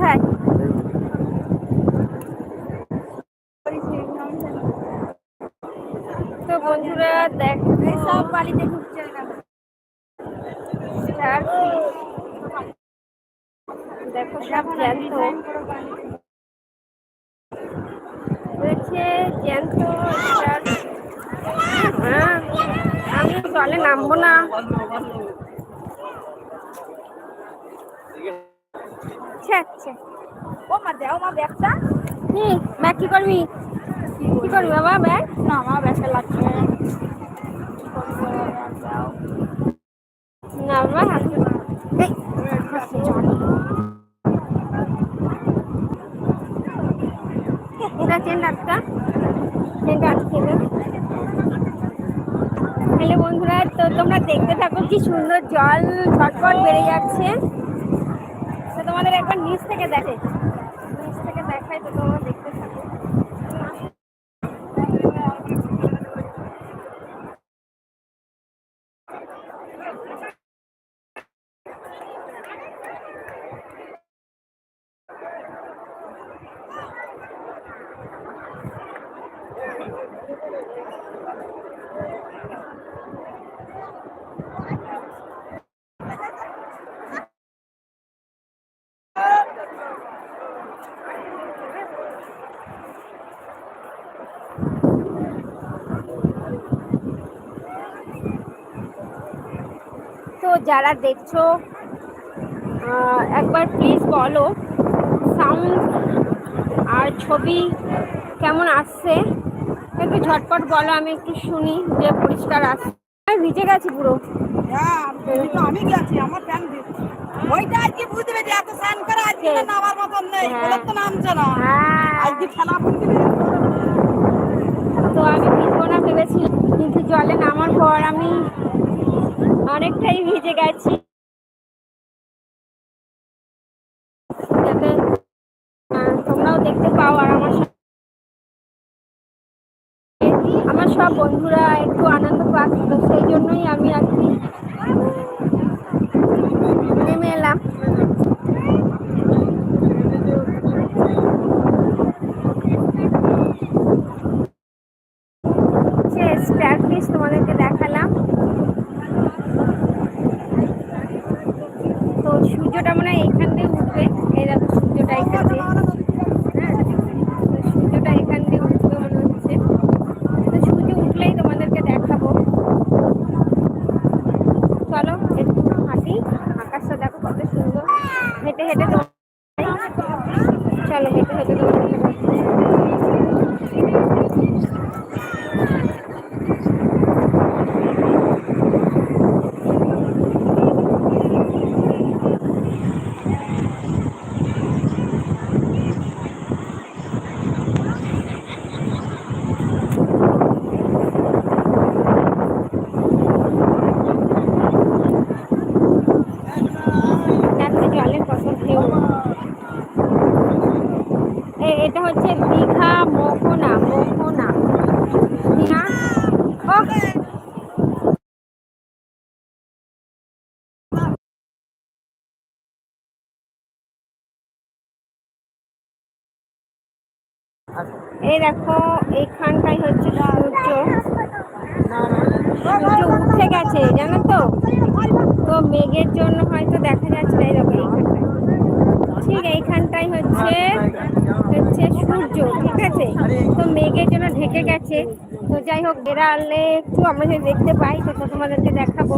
কোথায়? তো বন্ধুরা দেখো সব বাড়িতে না দেখো সব জ্যান্ত। রয়েছে জ্যান্ত হ্যাঁ আমি জলে নামবো না। আচ্ছা আচ্ছা ও মা, দেও মা ব্যাগটা। কি ব্যাগ কি করবি? কি করবি বাবা ব্যাগ? না মা ব্যাগটা লাগছে। না বাবা। হ্যালো বন্ধুরা, তো তোমরা দেখতে থাকো কি সুন্দর জল ঝটপট বেড়ে যাচ্ছে। তোমাদের একবার নিচ থেকে দেখে। নিচ থেকে দেখাই তো তোমরা দেখতে। যারা দেখছ একবার প্লিজ বলো সাউন্ড আর ছবি কেমন আসছে? একটু ঝটপট বলো আমি একটু শুনি যে পরিষ্কার আসছে। ভিজে গেছি পুরো। হ্যাঁ আমি তো গেছি আমার ওইটা আজকে এত স্নান করে আজকে নামার মতন নেই হ্যাঁ। তো নামছে না। হ্যাঁ। আজকে খেলা তো আমি ভিজবো না ভেবেছি কিন্তু জলে নামার পর আমি অনেকটাই ভিজে গেছি। তোমরাও দেখতে পাও আর আমার আমার সব বন্ধুরা একটু আনন্দ পাচ্ছিল সেই জন্যই আমি আর কি সূর্যটা মনে হয় এইখান দিয়ে উঠবে। এই দেখো সূর্যটা এখান দিয়ে। হ্যাঁ সূর্যটা এখান দিয়ে মনে হচ্ছে। সূর্য উঠলেই তোমাদেরকে দেখাবো। চলো, একটু হাঁটি। আকাশটা দেখো হেঁটে হেঁটে চলো, হেঁটে হেঁটে তোমাদেরকে দেখাবো। দেখো জলের কত ঢেউ এ- এটা হচ্ছে দীঘা মোহনা মোহনা। এই দেখো, এইখানটাই হচ্ছে সূর্য। সূর্য উঠে গেছে, জানো তো? তো মেঘের জন্য হয়তো দেখা যাচ্ছে না এইখানটায়। ঠিক এইখানটাই হচ্ছে সূর্য, ঠিক আছে? তো মেঘের জন্য ঢেকে গেছে। তো যাই হোক, বেড়ালে একটু আমরা যদি দেখতে পাই তো তোমাদেরকে দেখাবো।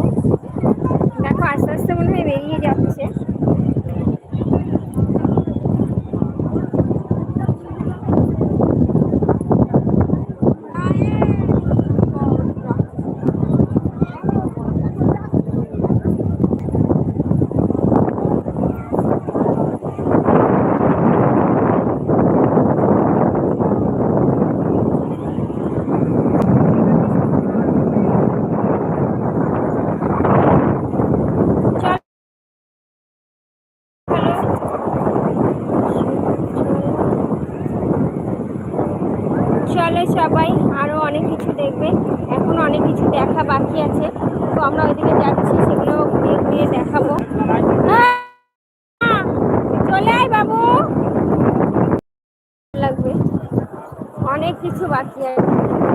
দেখো, আস্তে আস্তে মনে হয় বেরিয়ে যাচ্ছে চল চলো সবাই আরও অনেক কিছু দেখবে। এখন অনেক কিছু দেখা বাকি আছে। তো আমরা ওইদিকে যাচ্ছি সেগুলো ঘুরিয়ে ঘুরিয়ে দেখাবো। হ্যাঁ, চলে আয় বাবু! লাগবে। অনেক কিছু বাকি আছে।